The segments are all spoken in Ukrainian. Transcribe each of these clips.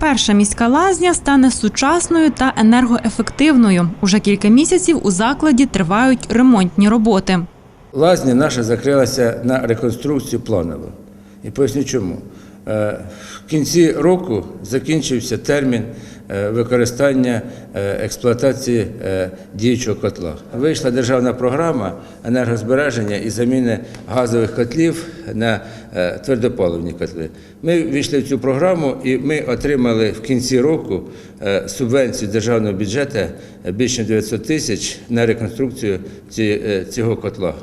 Перша міська лазня стане сучасною та енергоефективною. Уже кілька місяців у закладі тривають ремонтні роботи. Лазня наша закрилася на реконструкцію планово. І поясню чому. Е, В кінці року закінчився термін е, використання е, експлуатації діючого котла. Вийшла державна програма енергозбереження і заміни газових котлів на твердопаливні котли. Ми війшли в цю програму і ми отримали в кінці року субвенцію державного бюджету більше ніж 900 тисяч на реконструкцію цього котла.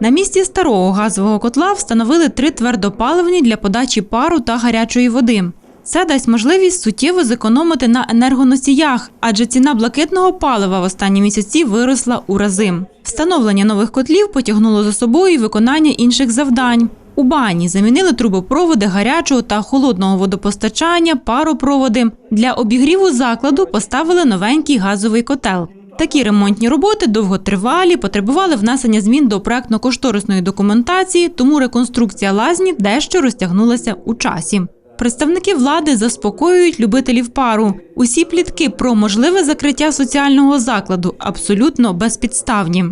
На місці старого газового котла встановили три твердопаливні для подачі пару та гарячої води. Це дасть можливість суттєво зекономити на енергоносіях, адже ціна блакитного палива в останні місяці виросла у рази. Встановлення нових котлів потягнуло за собою виконання інших завдань. У бані замінили трубопроводи гарячого та холодного водопостачання, паропроводи. Для обігріву закладу поставили новенький газовий котел. Такі ремонтні роботи довготривалі, потребували внесення змін до проектно-кошторисної документації, тому реконструкція лазні дещо розтягнулася у часі. Представники влади заспокоюють любителів пару. Усі плітки про можливе закриття соціального закладу абсолютно безпідставні.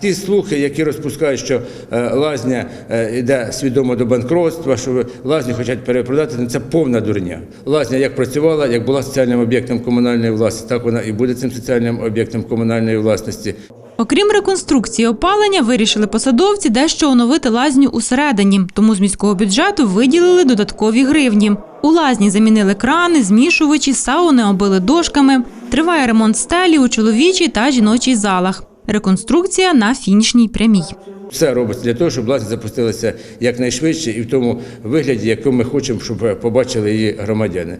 Ті слухи, які розпускають, що е, лазня е, йде свідомо до банкротства, що лазню хочуть перепродати, ну, це повна дурня. Лазня як працювала, як була соціальним об'єктом комунальної власності, так вона і буде цим соціальним об'єктом комунальної власності. Окрім реконструкції опалення, вирішили посадовці дещо оновити лазню усередині, тому з міського бюджету виділили додаткові гривні. У лазні замінили крани, змішувачі, сауни обили дошками. Триває ремонт стелі у чоловічій та жіночій залах. Реконструкція на фінішній прямій. Все робиться для того, щоб власне запустилася якнайшвидше і в тому вигляді, якому ми хочемо, щоб побачили її громадяни.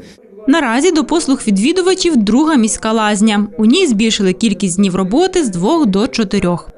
Наразі до послуг відвідувачів друга міська лазня. У ній збільшили кількість днів роботи з двох до чотирьох.